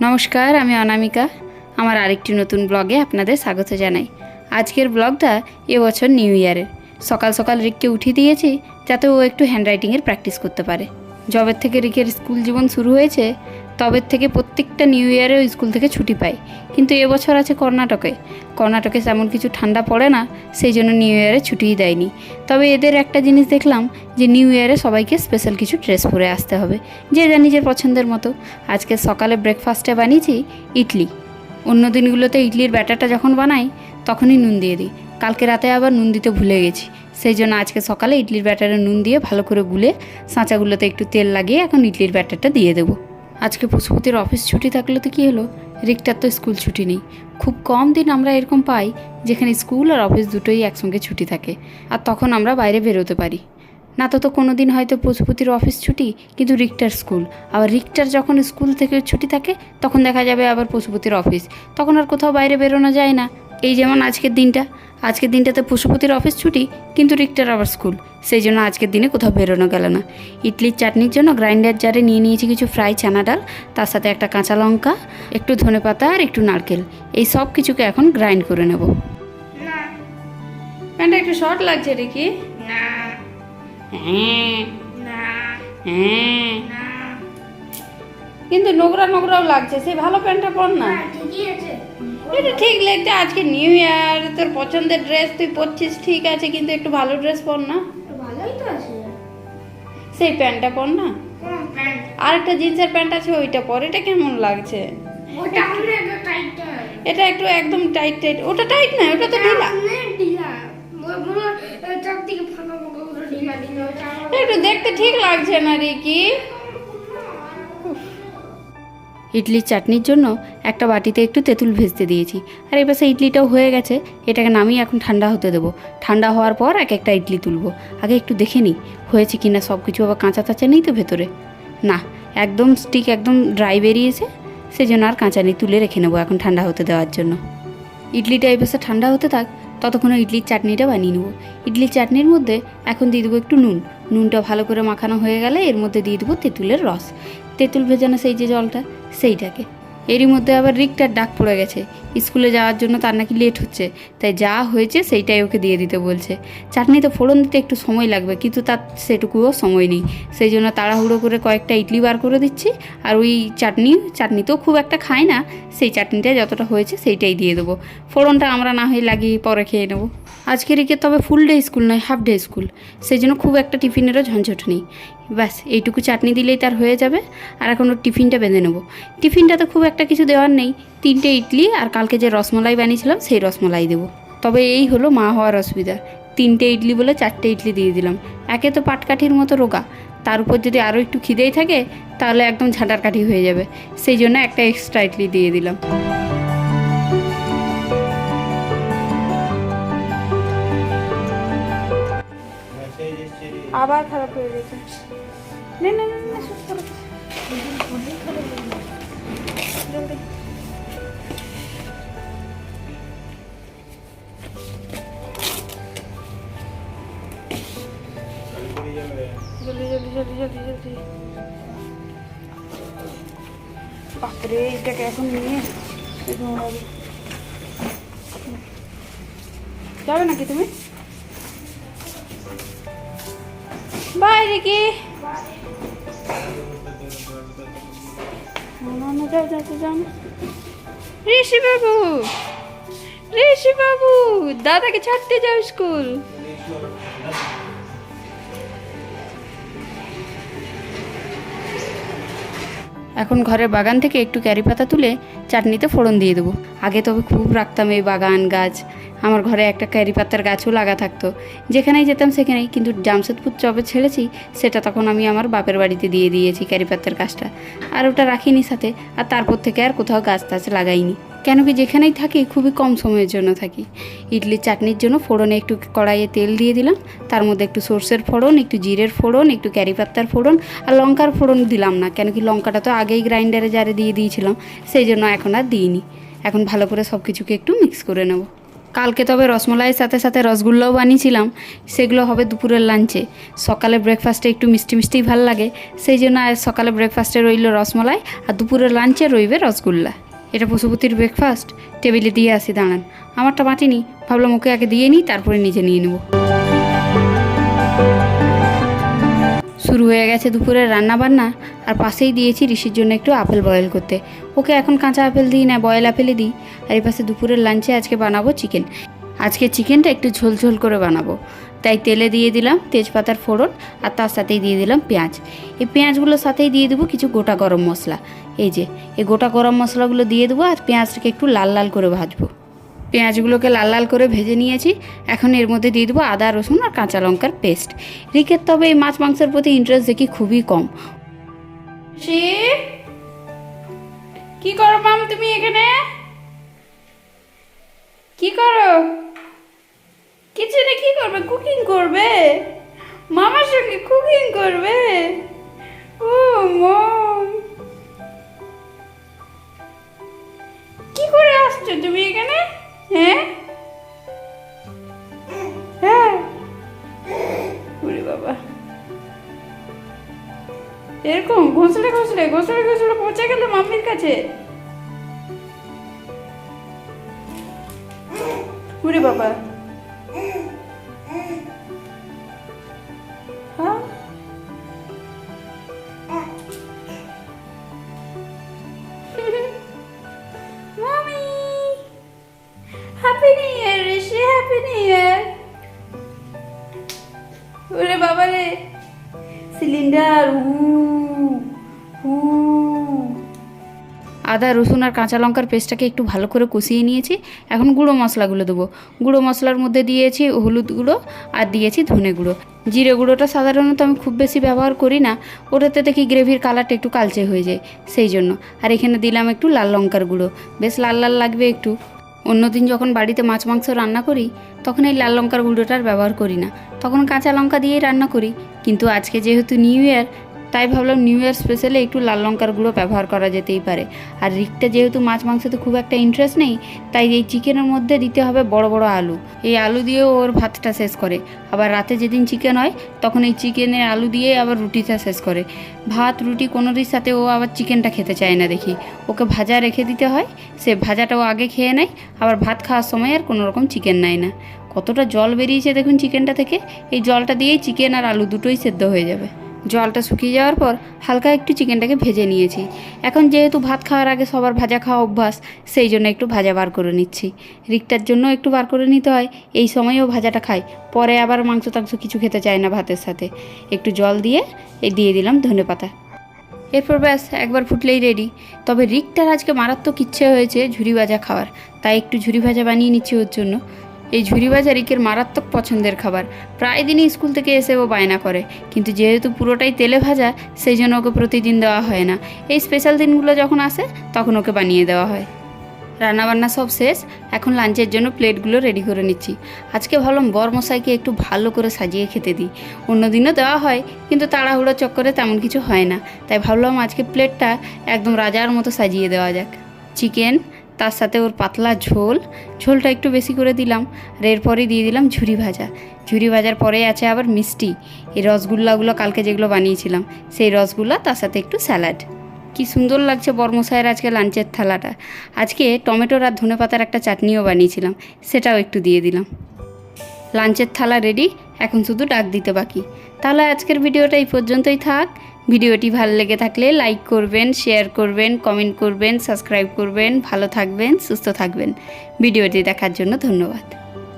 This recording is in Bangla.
নমস্কার, আমি অনামিকা। আমার আরেকটি নতুন ব্লগে আপনাদের স্বাগত জানাই। আজকের ব্লগটা এবছর নিউ ইয়ারের। সকাল সকাল রিককে উঠিয়ে দিয়েছি যাতে ও একটু হ্যান্ডরাইটিংয়ের প্র্যাকটিস করতে পারে। জবের থেকে রিকের স্কুল জীবন শুরু হয়েছে তবের থেকে প্রত্যেকটা নিউ ইয়ারে ও স্কুল থেকে ছুটি পায়। কিন্তু এবছর আছে কর্ণাটকে। কর্ণাটকে তেমন কিছু ঠান্ডা পড়ে না, সেই জন্য নিউ ইয়ারে ছুটিই দেয়নি। তবে এদের একটা জিনিস দেখলাম যে নিউ ইয়ারে সবাইকে স্পেশাল কিছু ড্রেস পরে আসতে হবে। যে যা নিজের পছন্দের মতো। আজকে সকালে ব্রেকফাস্টে বানিয়েছি ইডলি। অন্য দিনগুলোতে ইডলির ব্যাটারটা যখন বানাই, তখনই নুন দিয়ে দিই। কালকে রাতে আবার নুন দিতে ভুলে গেছি। সেই জন্য আজকে সকালে ইডলির ব্যাটারে নুন দিয়ে ভালো করে গুলে সাঁচাগুলোতে একটু তেল লাগিয়ে এখন ইডলির ব্যাটারটা দিয়ে দেবো। আজকে পশুপতির অফিস ছুটি থাকলে তো কী হলো? রিকটার তো স্কুল ছুটি নেই। খুব কম দিন আমরা এরকম পাই যেখানে স্কুল আর অফিস দুটোই একসঙ্গে ছুটি থাকে। আর তখন আমরা বাইরে বেরোতে পারি। না তো তো কোনো দিন হয়তো পশুপতির অফিস ছুটি, কিন্তু রিক্টার স্কুল। আবার রিক্টার যখন স্কুল থেকে ছুটি থাকে, তখন দেখা যাবে আবার পশুপতির অফিস। তখন আর কোথাও বাইরে বেরোনো যায় না। এই যেমন আজকের দিনটা। আজকের দিনটাতে পশুপতির অফিস ছুটি কিন্তু রিক্টার আবার স্কুল। সেই জন্য আজকের দিনে কোথাও বেরোনো গেল না। ইডলির চাটনির জন্য গ্রাইন্ডার জারে নিয়ে নিয়েছি কিছু ফ্রাই চানা ডাল তার সাথে একটা কাঁচা লঙ্কা একটু ধনেপাতা আর একটু নারকেল। এই সব কিছুকে এখন গ্রাইন্ড করে নেব। প্যান্টটা একটু শর্ট লাগছে রে কি হ্যাঁ হ্যাঁ কিন্তু নোংরা নোংরাও লাগছে সেই ভালো প্যান্টটা পর না। না, ঠিকই আছে। এটা ঠিক লাগছে আজকে নিউ ইয়ার তোর পছন্দের ড্রেস তুই পরছিস ঠিক আছে কিন্তু একটু ভালো ড্রেস পর না। ভালোই তো আছে। সেই প্যান্টটা পর না? আর একটা জিন্সের প্যান্ট আছে ওইটা পর এটা কেমন লাগছে? এটা একটু একদম টাইট টাইট ওটা টাইট না ওটা তো ঢিলা। একটু দেখতে ঠিক লাগছে না রে কি ইডলির চাটনির জন্য একটা বাটিতে একটু তেঁতুল ভেজতে দিয়েছি। আর এবার সেই ইডলিটাও হয়ে গেছে, এটাকে নামিয়ে এখন ঠান্ডা হতে দেবো। ঠান্ডা হওয়ার পর এক একটা ইডলি তুলবো। আগে একটু দেখে নিই, হয়েছে কি না? সব কিছু আবার কাঁচা তাচা নেই তো ভেতরে? না, একদম স্টিক একদম ড্রাই বেরিয়েছে সেই জন্য আর কাঁচা নেই, তুলে রেখে নেব এখন ঠান্ডা হতে দেওয়ার জন্য। ইডলিটা পাশে ঠান্ডা হতে থাক, ততক্ষণে ইডলির চাটনিটা বানিয়ে নেব। ইডলির চাটনির মধ্যে এখন দিয়ে দেবো একটু নুন। নুনটা ভালো করে মাখানো হয়ে গেলে এর মধ্যে দিয়ে দেবো তেঁতুলের রস। তেঁতুল ভেজানো সেই যে জলটা, সেইটাকে। এরই মধ্যে আবার রিকটার ডাক পড়ে গেছে। স্কুলে যাওয়ার জন্য তার নাকি লেট হচ্ছে। তাই যা হয়েছে সেইটাই ওকে দিয়ে দিতে বলছে। চাটনিতে ফোড়ন দিতে একটু সময় লাগবে, কিন্তু তার সেটুকুও সময় নেই। সেই জন্য তাড়াহুড়ো করে কয়েকটা ইডলি বার করে দিচ্ছি। আর ওই চাটনি চাটনি তো খুব একটা খায় না। সেই চাটনিটা যতটা হয়েছে সেইটাই দিয়ে দেবো। ফোড়নটা আমরা না হয়ে লাগিয়ে পরে খেয়ে নেব। আজকে রিকে তবে ফুল ডে স্কুল নয় হাফ ডে স্কুল সেই জন্য খুব একটা টিফিনেরও ঝঞ্ঝট নেই। ব্যাস, এইটুকু চাটনি দিলেই তার হয়ে যাবে। আর এখন ওর টিফিনটা বেঁধে নেব। টিফিনটা তো খুব একটা কিছু দেওয়ার নেই। তিনটে ইডলি আর কালকে যে রসমলাই বানিয়েছিলাম, সেই রসমলাই দেবো। তবে এই হলো মা হওয়ার অসুবিধা। তিনটে ইডলি বলে চারটে ইডলি দিয়ে দিলাম। একে তো পাটকাঠির মতো রোগা। তার উপর যদি আরও একটু খিদেই থাকে, তাহলে একদম ঝাঁটার কাঠি হয়ে যাবে। সেই জন্য একটা এক্সট্রা ইডলি দিয়ে দিলাম। আবার খারাপ হয়ে গেছে না না না না সুস্থ করো। জলদি। জলদি জলদি জলদি জলদি জলদি বাপরে এটাকে এখন নিয়ে এই দৌড়াবো। যাবে নাকি তুমি বাইরে কি না না যাও যাও যাও, ঋষি বাবু ঋষি বাবু দাদাকে ছাড়তে যাও স্কুল। এখন ঘরের বাগান থেকে একটু ক্যারি পাতা তুলে চাটনিতে ফোড়ন দিয়ে দেবো। আগে তবে খুব রাখতাম এই বাগান গাছ। আমার ঘরে একটা ক্যারি পাতার গাছও লাগা থাকতো। যেখানেই যেতাম সেখানেই, কিন্তু জামশেদপুর চবে ছেড়েছি, সেটা তখন আমি আমার বাপের বাড়িতে দিয়ে দিয়েছি ক্যারি পাতার গাছটা। আর ওটা রাখিনি সাথে, আর তারপর থেকে আর কোথাও গাছ টাছ লাগাইনি। কেন কি যেখানেই থাকি, খুবই কম সময়ের জন্য থাকি। ইডলির চাটনির জন্য ফোড়নে একটু কড়াইয়ে তেল দিয়ে দিলাম। তার মধ্যে একটু সর্ষের ফোড়ন, একটু জিরের ফোড়ন, একটু ক্যারি পাত্তার ফোড়ন আর লঙ্কার ফোড়ন দিলাম না। কেন কি লঙ্কাটা তো আগেই গ্রাইন্ডারে জারে দিয়ে দিয়েছিলাম, সেই জন্য এখন আর দিইনি। এখন ভালো করে সব কিছুকে একটু মিক্স করে নেব। কালকে তবে রসমলাইয়ের সাথে সাথে রসগোল্লাও বানিয়েছিলাম, সেগুলো হবে দুপুরের লাঞ্চে। সকালে ব্রেকফাস্টে একটু মিষ্টি মিষ্টিই ভালো লাগে, সেই জন্য সকালে ব্রেকফাস্টে রইল রসমলাই আর দুপুরের লাঞ্চে রইবে রসগোল্লা। এটা পশুপতির ব্রেকফাস্ট টেবিলে দিয়ে আসি, দাঁড়ান। আমারটা বাটিনি, ভাবলাম ওকে আগে দিয়ে নিই, তারপরে নিজে নিয়ে নেব। শুরু হয়ে গেছে দুপুরের রান্না বান্না আর পাশেই দিয়েছি ঋষির জন্য একটু আপেল বয়েল করতে। ওকে এখন কাঁচা আপেল দিই না বয়েল আপেলই দিই। আর এই পাশে দুপুরের লাঞ্চে আজকে বানাবো চিকেন আজকে চিকেনটা একটু ঝোল ঝোল করে বানাবো। তাই তেলে দিয়ে দিলাম তেজপাতার ফোড়ন, আর তার সাথেই দিয়ে দিলাম পেঁয়াজ। এই পেঁয়াজগুলোর সাথেই দিয়ে দেবো কিছু গোটা গরম মশলা। এই যে এই গোটা গরম মশলাগুলো দিয়ে দেবো আর পেঁয়াজটাকে একটু লাল লাল করে ভাজবো। পেঁয়াজগুলোকে লাল লাল করে ভেজে নিয়েছি। এখন এর মধ্যে দিয়ে দেবো আদা, রসুন আর কাঁচা লঙ্কার পেস্ট। রিকের তবে এই মাছ মাংসের প্রতি ইন্টারেস্ট দেখি খুবই কম। কি করো মাম তুমি এখানে? কি করো? কিচেনে কি করবে? কুকিং করবে? মামার সঙ্গে কুকিং করবে? ও মম এরকম ঘষলে ঘষলে ঘষলে ঘষলে পৌঁছে গেল মাম্মির কাছে। ওরে বাবা। হ্যাঁ? সিলিন্ডার হু হু আদা, রসুন আর কাঁচা লঙ্কার পেস্টটাকে একটু ভালো করে কষিয়ে নিয়েছি। এখন গুঁড়ো মশলাগুলো দেবো। গুঁড়ো মশলার মধ্যে দিয়েছি হলুদ গুঁড়ো আর দিয়েছি ধনে গুঁড়ো। জিরে গুঁড়োটা সাধারণত আমি খুব বেশি ব্যবহার করি না। ওটাতে দেখি গ্রেভির কালারটা একটু কালচে হয়ে যায়, সেই জন্য। আর এখানে দিলাম একটু লাল লঙ্কার গুঁড়ো। বেশ লাল লাল লাগবে একটু। অন্যদিন যখন বাড়িতে মাছ মাংস রান্না করি, তখন এই লাল লঙ্কার গুঁড়োটার ব্যবহার করি না। তখন কাঁচা লঙ্কা দিয়েই রান্না করি। কিন্তু আজকে যেহেতু নিউ ইয়ার তাই ভাবলাম নিউ ইয়ার স্পেশালে একটু লাল লঙ্কার গুঁড়ো ব্যবহার করা যেতেই পারে। আর রিকটা যেহেতু মাছ মাংসতে খুব একটা ইন্টারেস্ট নেই, তাই এই চিকেনের মধ্যে দিতে হবে বড় বড় আলু। এই আলু দিয়েও ওর ভাতটা শেষ করে। আবার রাতে যেদিন চিকেন হয়, তখন এই চিকেনের আলু দিয়ে আবার রুটিটা শেষ করে। ভাত, রুটি কোনোটির সাথে ও আবার চিকেনটা খেতে চায় না দেখি। ওকে ভাজা রেখে দিতে হয়, সে ভাজাটাও আগে খেয়ে নেয়, আবার ভাত খাওয়ার সময় আর কোনো রকম চিকেন নেয় না। কতটা জল বেরিয়েছে দেখুন চিকেনটা থেকে, এই জলটা দিয়েই চিকেন আর আলু দুটোই সেদ্ধ হয়ে যাবে। জলটা শুকিয়ে যাওয়ার পর হালকা একটু চিকেনটাকে ভেজে নিয়েছি। এখন যেহেতু ভাত খাওয়ার আগে সবার ভাজা খাওয়া অভ্যাস, সেই জন্য একটু ভাজা বার করে নিচ্ছি। রিকটার জন্য একটু বার করে নিতে হয়। এই সময়েও ভাজাটা খাই। পরে আবার মাংস টাংস কিছু খেতে চায় না ভাতের সাথে। একটু জল দিয়ে দিয়ে দিলাম ধনে পাতা। এরপর ব্যাস, একবার ফুটলেই রেডি তবে রিকটার আজকে মারাত্মক ইচ্ছে হয়েছে ঝুরি ভাজা খাওয়ার। তাই একটু ঝুরি ভাজা বানিয়ে নিচ্ছি ওর জন্য। এই ঝুরি রিকের মারাত্মক পছন্দের খাবার। প্রায় দিনই স্কুল থেকে এসে ও বায়না করে। কিন্তু যেহেতু পুরোটাই তেলে ভাজা, সেই জন্য ওকে প্রতিদিন দেওয়া হয় না। এই স্পেশাল দিনগুলো যখন আসে, তখন ওকে বানিয়ে দেওয়া হয়। রান্নাবান্না সব শেষ, এখন লাঞ্চের জন্য প্লেটগুলো রেডি করে নিচ্ছি। আজকে ভাবলাম বরমশাইকে একটু ভালো করে সাজিয়ে খেতে দিই। অন্যদিনও দেওয়া হয়, কিন্তু তাড়াহুড়ো চক্করে তেমন কিছু হয় না। তাই ভাবলাম আজকে প্লেটটা একদম রাজার মতো সাজিয়ে দেওয়া যাক। চিকেন তার সাথে ওর পাতলা ঝোল। ঝোলটা একটু বেশি করে দিলাম আর এরপরেই দিয়ে দিলাম ঝুরি ভাজা। ঝুরি ভাজার পরে আছে আবার মিষ্টি। এই রসগোল্লাগুলো কালকে যেগুলো বানিয়েছিলাম, সেই রসগোল্লা, তার সাথে একটু স্যালাড। কি সুন্দর লাগছে বর্মশাইয়ের আজকে লাঞ্চের থালাটা। আজকে টমেটোর আর ধনেপাতার একটা চাটনিও বানিয়েছিলাম, সেটাও একটু দিয়ে দিলাম। লাঞ্চের থালা রেডি, এখন শুধু ডাক দিতে বাকি। তাহলে আজকের ভিডিওটা এই পর্যন্তই থাক। ভিডিওটি ভালো লেগে থাকলে লাইক করবেন, শেয়ার করবেন, কমেন্ট করবেন, সাবস্ক্রাইব করবেন। ভালো থাকবেন, সুস্থ থাকবেন। ভিডিওটি দেখার জন্য ধন্যবাদ।